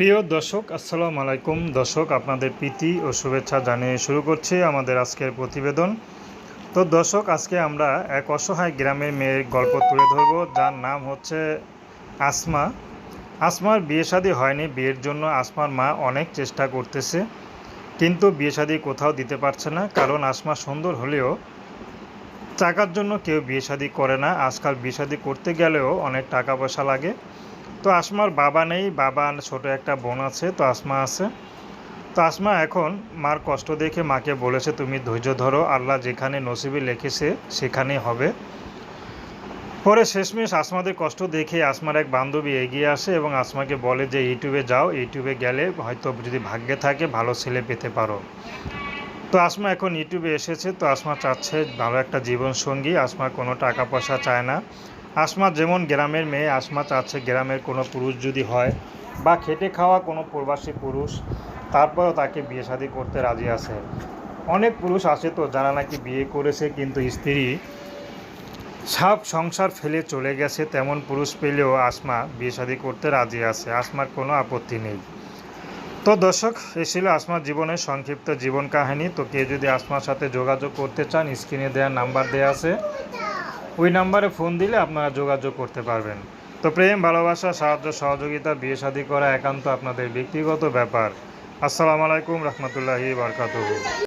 প্রিয় দর্শক, আসসালামু আলাইকুম। দর্শক, আপনাদের প্রীতি ও শুভেচ্ছা জানিয়ে শুরু করছি আমাদের আজকের প্রতিবেদন। তো দর্শক, আজকে আমরা এক অসহায় গ্রামের মেয়ের গল্প তুলে ধরব, যার নাম হচ্ছে আসমা। আসমার বিয়ে শাদী হয়নি, বিয়ের জন্য আসমার মা অনেক চেষ্টা করতেছে, কিন্তু বিয়ে শাদী কোথাও দিতে পারছে না, কারণ আসমা সুন্দর হলেও টাকার জন্য কেউ বিয়ে শাদী করে না। আজকাল বিয়ে শাদী করতে গেলেও অনেক টাকা পয়সা লাগে। তো আসমার বাবা নেই, বাবা ছোট একটা বোন আছে, তো আসমা আছে। তো আসমা এখন মার কষ্ট দেখে মাকে বলেছে, তুমি ধৈর্য ধরো, আল্লাহ যেখানে নসিবে লেখেছে, সেখানেই হবে। পরে শেষমেশ আসমাদের কষ্ট দেখে আসমার এক বান্ধবী এগিয়ে আসে এবং আসমাকে বলে যে, ইউটিউবে যাও, ইউটিউবে গেলে হয়তো যদি ভাগ্যে থাকে, ভালো ছেলে পেতে পারো। তো আসমা এখন ইউটিউবে এসেছে, তো আসমা চাচ্ছে ভালো একটা জীবন সঙ্গী আসমা কোনো টাকা পয়সা চায় না। আসমা যেমন গ্রামের মেয়ে, আসমা চাচ্ছে গ্রামের কোনো পুরুষ যদি হয় বা খেটে খাওয়া কোনো প্রবাসী পুরুষ, তারপরেও তাকে বিয়ে শাদী করতে রাজি আছে। অনেক পুরুষ আছে তো, যারা নাকি বিয়ে করেছে কিন্তু স্ত্রী সব সংসার ফেলে চলে গেছে, তেমন পুরুষ পেলেও আসমা বিয়ে শাদী করতে রাজি আছে আসমার কোনো আপত্তি নেই। তো দর্শক, এ ছিল আসমার জীবনের সংক্ষিপ্ত জীবন কাহিনী। তো কেউ যদি আসমার সাথে যোগাযোগ করতে চান স্ক্রিনে দেওয়া নাম্বার দেওয়া আছে। ওই নাম্বারে ফোন দিলে আপনারা যোগাযোগ করতে পারবেন। তো প্রেম, ভালোবাসা, সাহায্য, সহযোগিতা, বিয়ে শাদী করা একান্ত আপনাদের ব্যক্তিগত ব্যাপার। আসসালামু আলাইকুম, রহমতুল্লাহি বারকাতুহু।